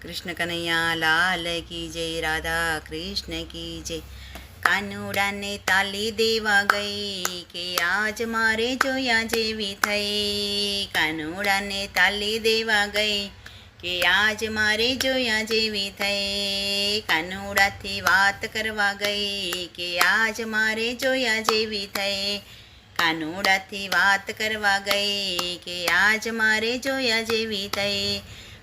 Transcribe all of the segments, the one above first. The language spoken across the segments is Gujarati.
કૃષ્ણ કનૈયા લાલ કી જય રાધા કૃષ્ણ કી જય કાનુડાને તાલી દેવા ગઈ કે આજ મારે જોયા જેવી થઈ કાનુડાને તાલી દેવા ગઈ કે આજ મારે જોયા જેવી થઈ કાનુડાથી વાત કરવા ગઈ કે આજ મારે જોયા જેવી થઈ કાનુડાથી વાત કરવા ગઈ કે આજ મારે જોયા જેવી થઈ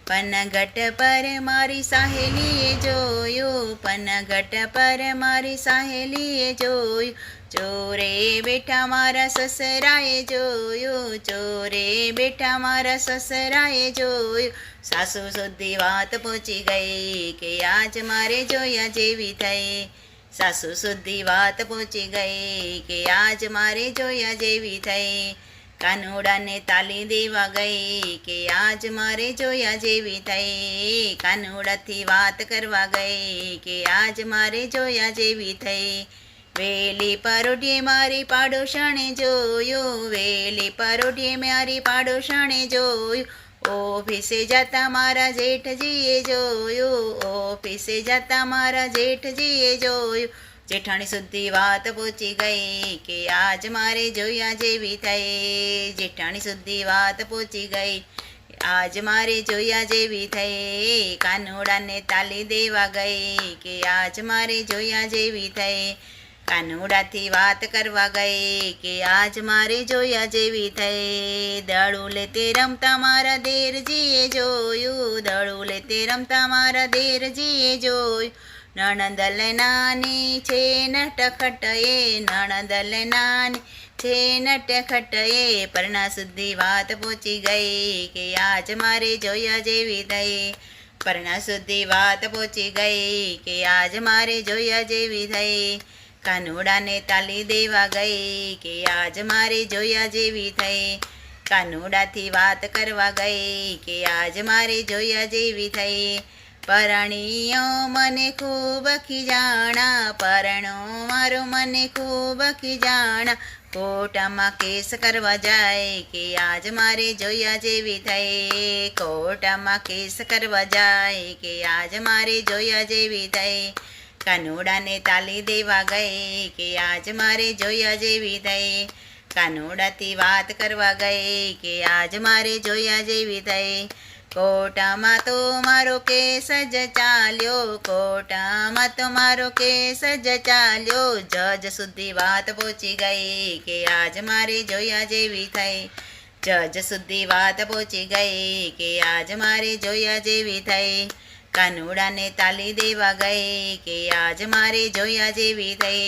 પનગટ પર મારી સાહેલીએ જોયું, પનગટ પર મારી સાહેલીએ જોયું. ચોરે બેઠા મારા સસરાએ જોયું, ચોરે બેઠા મારા સસરાએ જોયું. સાસુ સુધી વાત પહોંચી ગઈ કે આજ મારે જોયા જેવી થઈ. સાસુ સુધી વાત પહોંચી ગઈ કે આજ મારે જોયા જેવી થઈ. કાનુડાને તાલી દેવા ગઈ કે આજ મારે જોયા જેવી થઈ. કાનુડાથી વાત કરવા ગઈ કે આજ મારે જોયા જેવી થઈ. વેલી પરોઢીએ મારી પાડોશણે જોયું, વેલી પરોઢીએ મારી પાડોશણે જોયું. ઓફિસે જતા મારા જેઠજીએ જોયું, ઓફિસે જતા મારા જેઠજીએ જોયું. જેઠાણી સુધી વાત પહોંચી ગઈ કે આજ મારે જોયા જેવી થઈ. જેઠાણી સુધી વાત પહોંચી ગઈ આજ મારે જોયા જેવી થઈ. કાનુડાને તાલી દેવા ગઈ કે આજ મારે જોયા જેવી થઈ. કાનુડાથી વાત કરવા ગઈ કે આજ મારે જોયા જેવી થઈ. દડું લેતે રમતા મારા દેરજીએ જોયું. દડું લેતે રમતા મારા દેરજીએ જોયું. નણંદલ નાની છે નટખટ એ નણંદલ નાની છે નટખટ એ પરણા સુધી વાત પહોંચી ગઈ કે આજ મારે જોયા જેવી થઈ. પરણા સુધી વાત પહોંચી ગઈ કે આજ મારે જોયા જેવી થઈ. કાનુડાને તાલી દેવા ગઈ કે આજ મારે જોયા જેવી થઈ. કાનુડાથી વાત કરવા ગઈ કે આજ મારે જોયા જેવી થઈ. પરણીઓ મને ખૂબ ખીજાણા, પરણો મારો મને ખૂબ ખીજાણા. કોટામાં કેસ કરવા જાય કે આજ મારે જોયા જેવી થઈ. કોટામાં કેસ કરવા જાય કે આજ મારે જોયા જેવી થઈ. કાનુડાને તાલી દેવા ગઈ કે આજ મારે જોયા જેવી થઈ. કાનુડાથી વાત કરવા ગઈ કે આજ મારે જોયા જેવી થઈ. કોટામાં તો મારો કેસ જ ચાલ્યો કોટામાં તો મારો કેસ જ ચાલ્યો જજ સુધી વાત પહોંચી ગઈ કે આજ મારે જોયા જેવી થઈ જજ સુધી વાત પહોંચી ગઈ કે આજ મારે જોયા જેવી થઈ કાનુડાને તાલી દેવા ગઈ કે આજ મારે જોયા જેવી થઈ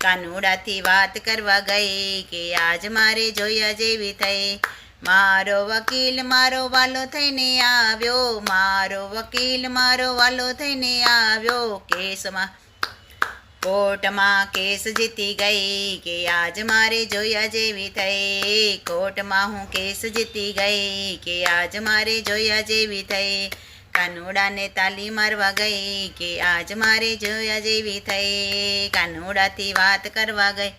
કાનુડાથી વાત કરવા ગઈ કે આજ મારે જોયા જેવી થઈ મારો વકીલ મારો વાલો થઈને આવ્યો. મારો વકીલ મારો વાલો થઈને આવ્યો કેસમાં. કોર્ટમાં કેસ જીતી ગઈ કે આજ મારે જોયા જેવી થઈ. કોર્ટમાં હું કેસ જીતી ગઈ કે આજ મારે જોયા જેવી થઈ. કાનુડાને તાલી મારવા ગઈ કે આજ મારે જોયા જેવી થઈ. કાનુડાથી વાત કરવા ગઈ.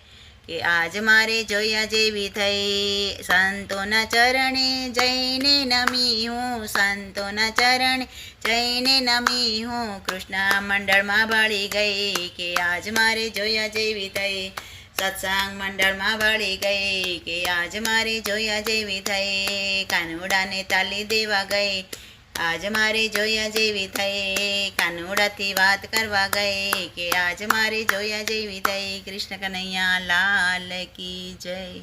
કે આજ મારે જોયા જેવી થઈ. સંતોના ચરણે જઈને નમી હું. સંતોના ચરણે જઈને નમી હું. કૃષ્ણ મંડળમાં ભળી ગઈ કે આજ મારે જોયા જેવી થઈ. સત્સંગ મંડળમાં ભળી ગઈ કે આજ મારે જોયા જેવી થઈ. કાનુડાને તાલી દેવા ગઈ. આજ મારે જોયા જેવી થઈ. કાનુડાથી વાત કરવા ગઈ કે આજ મારે જોયા જેવી થઈ. કૃષ્ણ કનૈયા લાલ કી જય.